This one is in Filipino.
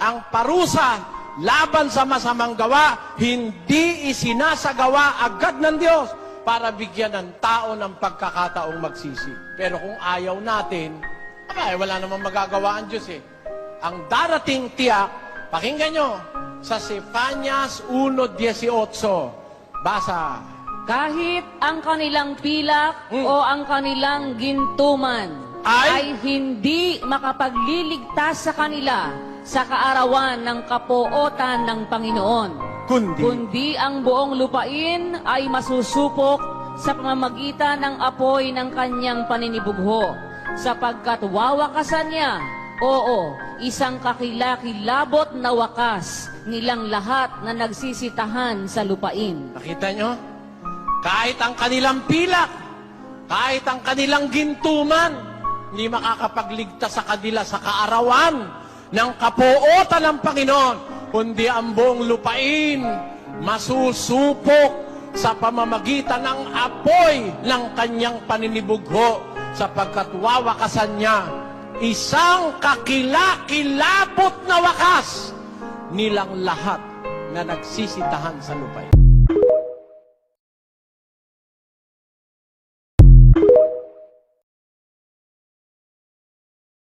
ang parusa laban sa masamang gawa, hindi isinasagawa agad ng Diyos para bigyan ng tao ng pagkakataong magsisi. Pero kung ayaw natin, aba, eh, wala namang magagawa ang Diyos eh. Ang darating tiyak, pakinggan nyo, sa Sefanyas 1.18, basa, Kahit ang kanilang pilak Mm. o ang kanilang gintuman Ay? ay hindi makapagliligtas sa kanila sa kaarawan ng kapuotan ng Panginoon. kundi, Kundi ang buong lupain ay masusupok sa pamamagitan ng apoy ng kanyang paninibugho, sapagkat wawakasan niya, oo, isang kakilakilabot na wakas nilang lahat na nagsisitahan sa lupain. Nakita nyo? Kahit ang kanilang pilak, kahit ang kanilang gintuman, hindi makakapagligtas sa kanila sa kaarawan ng kapuotan ng Panginoon, kundi ang buong lupain masusupok sa pamamagitan ng apoy ng kanyang paninibugho sapagkat wawakasan niya isang kakilakilabot na wakas nilang lahat na nagsisitahan sa lupain.